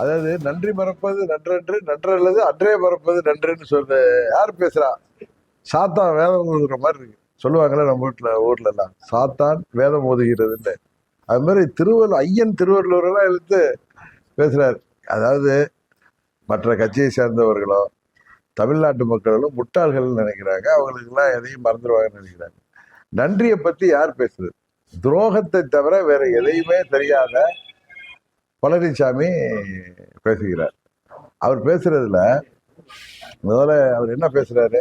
அதாவது நன்றி மறப்பது நன்றன்று நன்றல்லது அன்றே மறப்பது நன்றுன்னு சொல்லு யார் பேசுறா? சாத்தான் வேதம் ஓதுகிற மாதிரி இருக்கு. சொல்லுவாங்கல்ல நம்ம வீட்டுல ஊர்ல எல்லாம் சாத்தான் வேதம் ஓதுகிறதுன்னு. அது மாதிரி திருவள்ளுவர் ஐயன் திருவள்ளுவரெல்லாம் எழுத்து பேசுறாரு. அதாவது மற்ற கட்சியை சேர்ந்தவர்களோ தமிழ்நாட்டு மக்களும் முட்டாள்கள்னு நினைக்கிறாங்க. அவங்களுக்குலாம் எதையும் மறந்துடுவாங்கன்னு நினைக்கிறாங்க. நன்றியை பத்தி யார் பேசுறது? துரோகத்தை தவிர வேற எதையுமே தெரியாத பழனிசாமி பேசுகிறார். அவர் பேசுறதுல முதல்ல அவர் என்ன பேசுறாரு?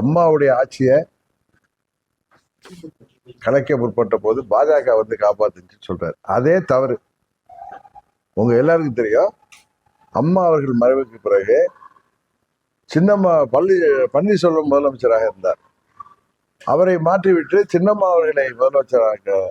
அம்மாவுடைய ஆட்சியை கலைக்க முற்பட்ட போது பாஜக வந்து காப்பாத்துச்சு சொல்றாரு. அதே தவறு. உங்க எல்லாருக்கும் தெரியும். அம்மா அவர்கள் மறைவுக்கு பிறகு சின்னம்மா பள்ளி பன்னீர்செல்வம் முதலமைச்சராக இருந்தார். அவரை மாற்றிவிட்டு சின்னம்மா அவர்களை முதலமைச்சராக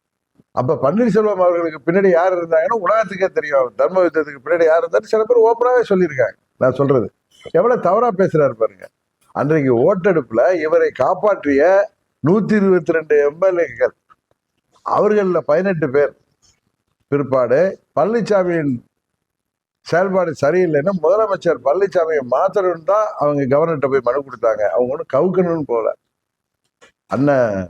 அப்ப பன்னீர்செல்வம் அவர்களுக்கு பின்னாடி யார் இருந்தாங்கன்னா உலகத்துக்கே தெரியும். தர்ம யுத்தத்துக்கு பின்னாடி யார் இருந்தாரு சில பேர் ஓப்பனாவே சொல்லியிருக்காங்க. நான் சொல்றது. எவ்வளவு தவறா பேசுறாரு பாருங்க. அன்றைக்கு ஓட்டெடுப்புல இவரை காப்பாற்றிய நூத்தி இருபத்தி ரெண்டு எம்எல்ஏக்கள். அவர்களில் பதினெட்டு பேர். பிற்பாடு பழனிசாமியின் செயல்பாடு சரியில்லைன்னா முதலமைச்சர் பழனிசாமியை மாத்தணும்னு தான் அவங்க கவர்னர்கிட்ட போய் மனு கொடுத்தாங்க. அவங்க ஒன்றும் கவுக்கணும்னு போகல. அண்ணன்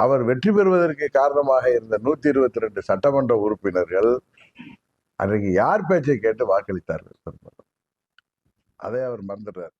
அவர் வெற்றி பெறுவதற்கு காரணமாக இருந்த நூத்தி இருபத்தி ரெண்டு சட்டமன்ற உறுப்பினர்கள் அன்றைக்கு யார் பேச்சை கேட்டு வாக்களித்தார்கள்? அதை அவர் மறந்துடுறார்.